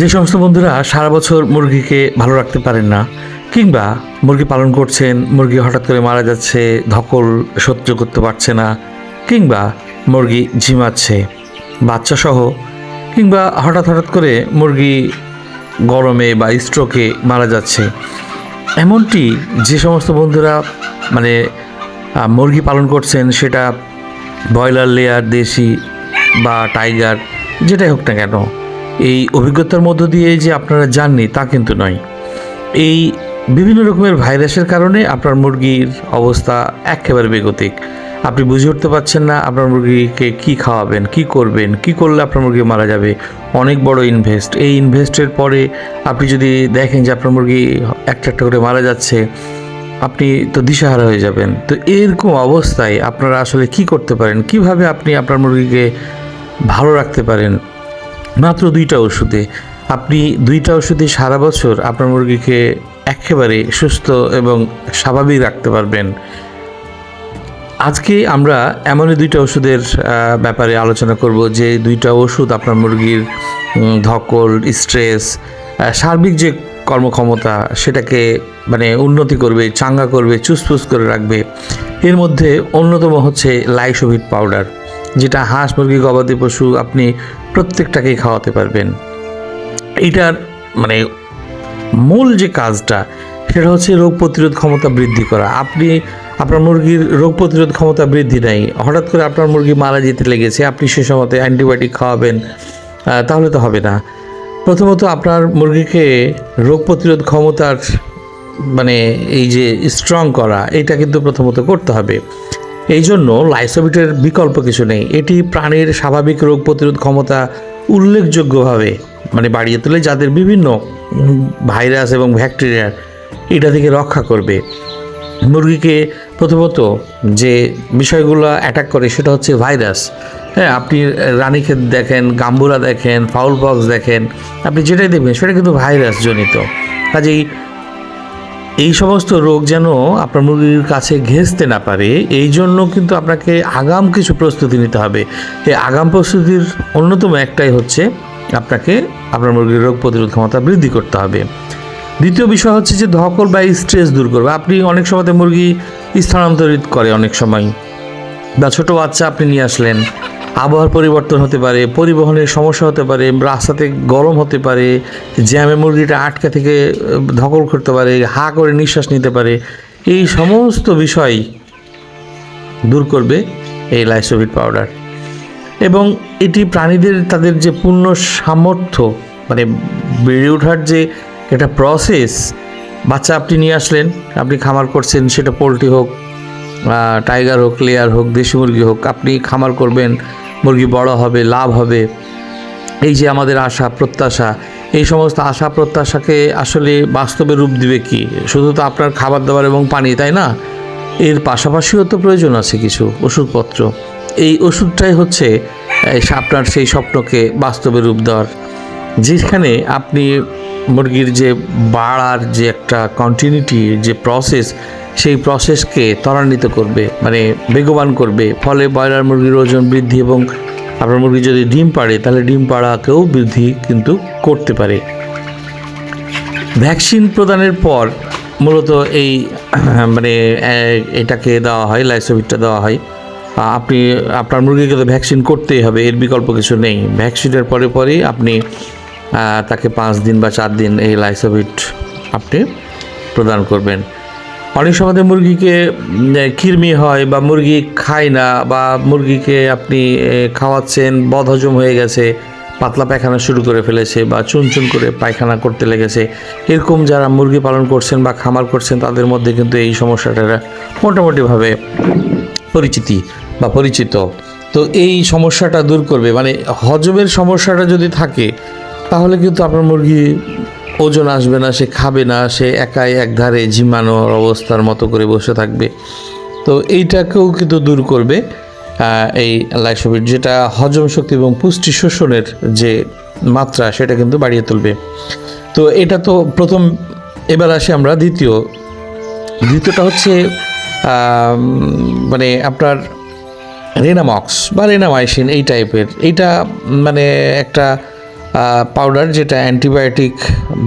যে সমস্ত বন্ধুরা সারা বছর মুরগিকে ভালো রাখতে পারেন না, কিংবা মুরগি পালন করছেন, মুরগি হঠাৎ করে মারা যাচ্ছে, ধকল সহ্য করতে পারছে না, কিংবা মুরগি ঝিমাচ্ছে, বাচ্চা সহ, কিংবা হঠাৎ হঠাৎ করে মুরগি গরমে বা স্ট্রোকে মারা যাচ্ছে। এমনটি যে সমস্ত বন্ধুরা মানে মুরগি পালন করছেন, সেটা ব্রয়লার, লেয়ার, দেশি বা টাইগার, যেটাই হোক না কেন এই অভিজ্ঞতার মধ্য দিয়ে যে আপনারা জাননি তা কিন্তু নয়। এই বিভিন্ন রকমের ভাইরাসের কারণে আপনার মুরগির অবস্থা একেবারে বেগতিক। আপনি বুঝে উঠতে পারছেন না আপনার মুরগিকে কি খাওয়াবেন, কি করবেন, কি করলে আপনার মুরগি মারা যাবে। অনেক বড় ইনভেস্ট এই ইনভেস্টের পরে আপনি যদি দেখেন যে আপনার মুরগি একটা একটা করে মারা যাচ্ছে, আপনি তো দিশাহারা হয়ে যাবেন। তো এরকম অবস্থায় আপনারা আসলে কি করতে পারেন? কীভাবে আপনি আপনার মুরগিকে ভালো রাখতে পারেন? মাত্র দুইটা ওষুধে। আপনি দুইটা ওষুধে সারা বছর আপনার মুরগিকে একেবারে সুস্থ এবং স্বাভাবিক রাখতে পারবেন। আজকে আমরা এমনই দুইটা ওষুধের ব্যাপারে আলোচনা করব যে দুইটা ওষুধ আপনার মুরগির ধকল, স্ট্রেস সার্বিক যে কর্মক্ষমতা সেটাকে মানে উন্নতি করবে, চাঙ্গা করবে চুসফুস করে রাখবে। এর মধ্যে অন্যতম হচ্ছে লাইসোভিট পাউডার। যেটা হাঁস, মুরগি, গবাদি পশু আপনি প্রত্যেকটাকেই খাওয়াতে পারবেন। এটার মানে মূল যে কাজটা, সেটা হচ্ছে রোগ প্রতিরোধ ক্ষমতা বৃদ্ধি করা। আপনি, আপনার মুরগির রোগ প্রতিরোধ ক্ষমতা বৃদ্ধি নেই। হঠাৎ করে আপনার মুরগি মারা যেতে লেগেছে, আপনি সে সময়তে অ্যান্টিবায়োটিক খাওয়াবেন তাহলে তো হবে না। প্রথমত আপনার মুরগিকে রোগ প্রতিরোধ ক্ষমতার মানে এই যে স্ট্রং করা, এটা কিন্তু প্রথমত করতে হবে। এই জন্য লাইসোবিটের বিকল্প কিছু নেই। এটি প্রাণীর স্বাভাবিক রোগ প্রতিরোধ ক্ষমতা উল্লেখযোগ্যভাবে মানে বাড়িয়ে তোলে যাদের বিভিন্ন ভাইরাস এবং ব্যাকটেরিয়ার এটা থেকে রক্ষা করবে। মুরগিকে প্রথমত যে বিষয়গুলো অ্যাটাক করে সেটা হচ্ছে ভাইরাস। হ্যাঁ আপনি রানীক্ষেত দেখেন, গাম্বুরা দেখেন ফাউল পক্স দেখেন, আপনি যেটাই দেখবেন সেটা কিন্তু ভাইরাস জনিত কাজেই এই সমস্ত রোগ যেন আপনার মুরগির কাছে ঘেঁচতে না পারে, এই জন্য কিন্তু আপনাকে আগাম কিছু প্রস্তুতি নিতে হবে। এই আগাম প্রস্তুতির অন্যতম একটাই হচ্ছে আপনাকে আপনার মুরগির রোগ প্রতিরোধ ক্ষমতা বৃদ্ধি করতে হবে। দ্বিতীয় বিষয় হচ্ছে যে ধকল বা স্ট্রেস দূর করবে। আপনি অনেক সময়তে মুরগি স্থানান্তরিত করে অনেক সময়। বা ছোটো বাচ্চা আপনি নিয়ে আসলেন আবহাওয়ার পরিবর্তন হতে পারে, পরিবহনের সমস্যা হতে পারে, রাস্তাতে গরম হতে পারে, জ্যামে মুরগিটা আটকা থেকে ধকল করতে পারে, হা করে নিঃশ্বাস নিতে পারে, এই সমস্ত বিষয় দূর করবে এই লাইসোভিট পাউডার। এবং এটি প্রাণীদের তাদের যে পূর্ণ সামর্থ্য মানে বেড়ে ওঠার যে একটা প্রসেস বাচ্চা আপনি নিয়ে আসলেন, আপনি খামার করছেন, সেটা পোলট্রি হোক টাইগার হোক লেয়ার হোক, দেশি মুরগি হোক, আপনি খামার করবেন, মুরগি বড় হবে, লাভ হবে। এই যে আমাদের আশা, প্রত্যাশা, এই সমস্ত আশা, প্রত্যাশাকে আসলে বাস্তবে রূপ দিবে কি? শুধু তো আপনার খাবার দাবার এবং পানি, তাই না? এর পাশাপাশিও তো প্রয়োজন আছে কিছু ওষুধপত্র। এই ওষুধটাই হচ্ছে আপনার সেই স্বপ্নকে বাস্তবে রূপ দেওয়ার যেখানে আপনি মুরগির যে বাড়ার যে একটা কন্টিনিউটি যে প্রসেস সেই প্রসেসকে ত্বরান্বিত করবে মানে বেগবান করবে। ফলে ব্রয়লার মুরগির ওজন বৃদ্ধি এবং আপনার মুরগি যদি ডিম পাড়ে, তাহলে ডিম পাড়াকেও বৃদ্ধি কিন্তু করতে পারে। ভ্যাকসিন প্রদানের পর মূলত এই মানে এটাকে দেওয়া হয় লাইসোভিটটা দেওয়া হয়। আপনি, আপনার মুরগিকে তো ভ্যাকসিন করতেই হবে, এর বিকল্প কিছু নেই। ভ্যাকসিনের পরে পরেই আপনি তাকে পাঁচ দিন বা চার দিন এই লাইসোভিট আপনি প্রদান করবেন। অনেক সময় মুরগিকে কৃমি হয় বা মুরগি খায় না বা মুরগিকে আপনি খাওয়াচ্ছেন, বদহজম হয়ে গেছে, পাতলা পায়খানা শুরু করে ফেলেছে বা চুনচুন করে পায়খানা করতে লেগেছে, এরকম যারা মুরগি পালন করছেন বা খামার করছেন, তাদের মধ্যে কিন্তু এই সমস্যাটা মোটামুটিভাবে পরিচিতি বা পরিচিত। তো এই সমস্যাটা দূর করবে। মানে হজমের সমস্যাটা যদি থাকে তাহলে কিন্তু আপনার মুরগি ওজন আসবে না, সে খাবে না, সে একাই একধারে ঝিমানোর অবস্থার মতো করে বসে থাকবে। তো এইটাকেও কিন্তু দূর করবে এই লাইসোবিট, যেটা হজম শক্তি এবং পুষ্টি শোষণের যে মাত্রা, সেটা কিন্তু বাড়িয়ে তুলবে। তো এটা তো প্রথম, এবার আসি আমরা দ্বিতীয়। দ্বিতীয়টা হচ্ছে মানে আপনার রেনামক্স বা রেনামাইসিন, এই টাইপের এইটা মানে একটা পাউডার যেটা অ্যান্টিবায়োটিক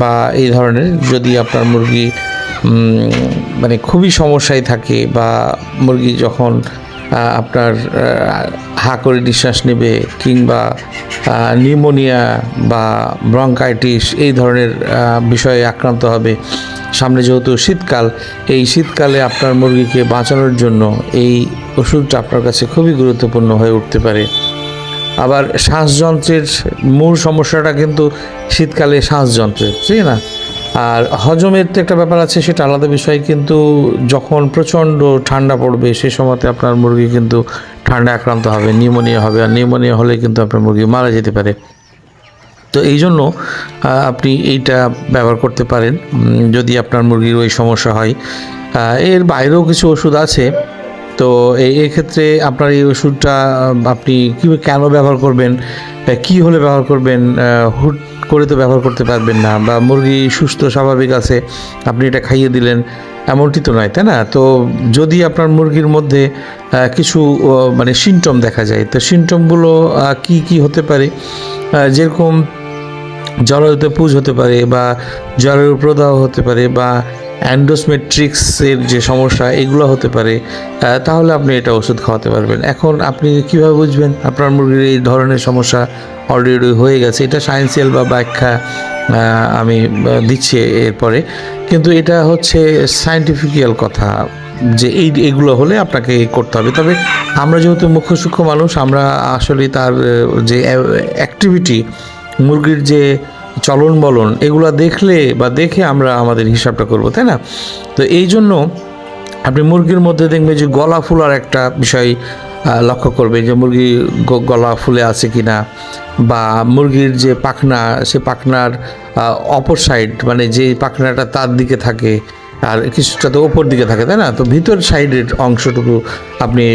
বা এই ধরনের যদি আপনার মুরগি মানে খুবই সমস্যায় থাকে বা মুরগি যখন আপনার হা করে নিঃশ্বাস নেবে কিংবা নিউমোনিয়া বা ব্রঙ্কাইটিস এই ধরনের বিষয়ে আক্রান্ত হবে। সামনে যেহেতু শীতকাল, এই শীতকালে আপনার মুরগিকে বাঁচানোর জন্য এই ওষুধটা আপনার কাছে খুবই গুরুত্বপূর্ণ হয়ে উঠতে পারে। আবার শ্বাসযন্ত্রের মূল সমস্যাটা কিন্তু শীতকালে শ্বাসযন্ত্রের ঠিক না? আর হজমের তো একটা ব্যাপার আছে, সেটা আলাদা বিষয়, কিন্তু যখন প্রচণ্ড ঠান্ডা পড়বে, সে সময়তে আপনার মুরগি কিন্তু ঠান্ডা আক্রান্ত হবে, নিউমোনিয়া হবে, আর নিউমোনিয়া হলে কিন্তু আপনার মুরগি মারা যেতে পারে। তো এই জন্য আপনি এইটা ব্যবহার করতে পারেন। যদি আপনার মুরগির ওই সমস্যা হয়। এর বাইরেও কিছু ওষুধ আছে তো এই এক্ষেত্রে আপনার এই ওষুধটা আপনি কী কেন ব্যবহার করবেন কী হলে ব্যবহার করবেন হুট করে তো ব্যবহার করতে পারবেন না বা মুরগি সুস্থ, স্বাভাবিক আছে, আপনি এটা খাইয়ে দিলেন, এমনটি তো নয়, তাই না? তো যদি আপনার মুরগির মধ্যে কিছু মানে সিমটম দেখা যায়, তো সিমটমগুলো কি কি হতে পারে? যেরকম জরায়ুতে পুজ হতে পারে বা জরায়ু প্রদাহ হতে পারে বা অ্যান্ডোসমেট্রিক্সের যে সমস্যা, এগুলো হতে পারে তাহলে আপনি এটা ওষুধ খাওয়াতে পারবেন। এখন আপনি কীভাবে বুঝবেন? আপনার মুরগির এই ধরনের সমস্যা অলরেডি হয়ে গেছে, এটা সায়েন্সিয়াল বা ব্যাখ্যা আমি দিচ্ছি এরপরে। কিন্তু এটা হচ্ছে সায়েন্টিফিক্যাল কথা যে এই, এগুলো হলে আপনাকে করতে হবে। তবে আমরা যেহেতু মুখ্য সূক্ষ্ম মানুষ, আমরা আসলে তার যে অ্যাক্টিভিটি মুরগির যে চলন বলন, এগুলো দেখলে বা দেখে আমরা আমাদের হিসাবটা করব, তাই না? তো এই জন্য আপনি মুরগির মধ্যে দেখবেন যে গলা ফুলার একটা বিষয় লক্ষ্য করবে যে মুরগি গলা ফুলে আছে কি না বা মুরগির যে পাখনা, সে পাখনার অপর সাইড মানে যে পাখনাটা তার দিকে থাকে, আর কিছুটা তো ওপর দিকে থাকে, তাই না? তো ভিতর সাইডের অংশটুকু আপনি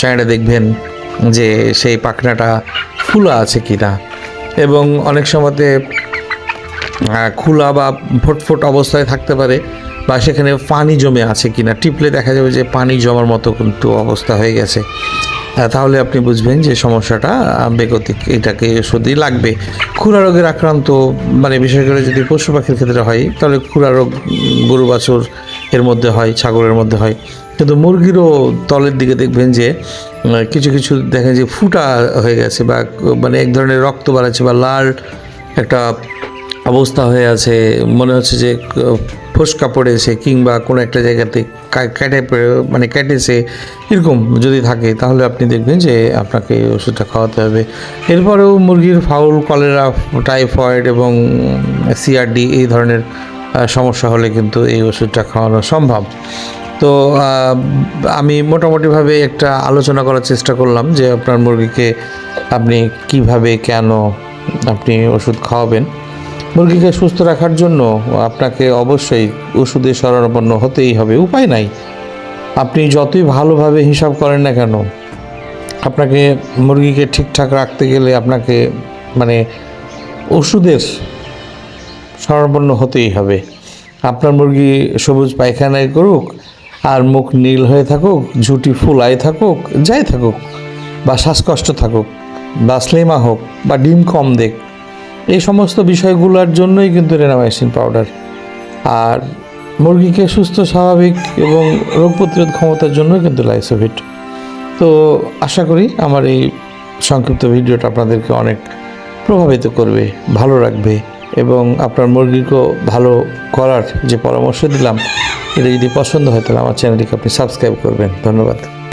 চাইড়ে দেখবেন যে সেই পাখনাটা ফুলা আছে কি না এবং অনেক সময়তে খোলা বা ফটফট অবস্থায় থাকতে পারে বা সেখানে পানি জমে আছে কি না টিপলে দেখা যাবে যে পানি জমার মতো কিন্তু অবস্থা হয়ে গেছে। তাহলে আপনি বুঝবেন যে সমস্যাটা বেগতিক এটাকে ওষুধই লাগবে। খুরা রোগের আক্রান্ত মানে বিশেষ করে যদি পশু পাখির ক্ষেত্রে হয়, তাহলে খুরা রোগ গরু, বাছুর এর মধ্যে হয়, ছাগলের মধ্যে হয়। কিন্তু মুরগিরও তলের দিকে দেখবেন যে কিছু কিছু দেখেন যে ফুটা হয়ে গেছে বা মানে এক ধরনের রক্ত বাড়াচ্ছে বা লাল একটা অবস্থা হয়ে আছে, মনে হচ্ছে যে ফোসকা পড়েছে কিংবা কোনো একটা জায়গাতে কেটে মানে কেটেছে এরকম যদি থাকে, তাহলে আপনি দেখবেন যে আপনাকে ওষুধটা খাওয়াতে হবে। এরপরেও মুরগির ফাউল, কলেরা, টাইফয়েড এবং সিআরডি এই ধরনের সমস্যা হলে কিন্তু এই ওষুধটা খাওয়ানো সম্ভব। তো আমি মোটামুটিভাবে একটা আলোচনা করার চেষ্টা করলাম যে আপনার মুরগিকে আপনি কীভাবে কেন আপনি ওষুধ খাওয়াবেন। মুরগিকে সুস্থ রাখার জন্য আপনাকে অবশ্যই ওষুধে শরণাপন্ন হতেই হবে। উপায় নাই। আপনি যতই ভালোভাবে হিসাব করেন না কেন, আপনাকে মুরগিকে ঠিকঠাক রাখতে গেলে আপনাকে মানে ওষুধের শরণাপন্ন হতেই হবে। আপনার মুরগি সবুজ পায়খানায় করুক আর মুখ নীল হয়ে থাকুক, ঝুঁটি ফুলাই থাকুক, যাই থাকুক, বা শ্বাসকষ্ট থাকুক, বা স্লেমা হোক, বা ডিম কম দেখ এই সমস্ত বিষয়গুলোর জন্যই কিন্তু রেনামাইসিন পাউডার। আর মুরগিকে সুস্থ, স্বাভাবিক এবং রোগ প্রতিরোধ ক্ষমতার জন্যই কিন্তু লাইসোভিট। তো আশা করি আমার এই সংক্ষিপ্ত ভিডিওটা আপনাদেরকে অনেক প্রভাবিত করবে, ভালো রাখবে এবং আপনার মুরগিকেও ভালো করার যে পরামর্শ দিলাম, এটা যদি পছন্দ হয় তাহলে আমার চ্যানেলটিকে আপনি সাবস্ক্রাইব করবেন। ধন্যবাদ।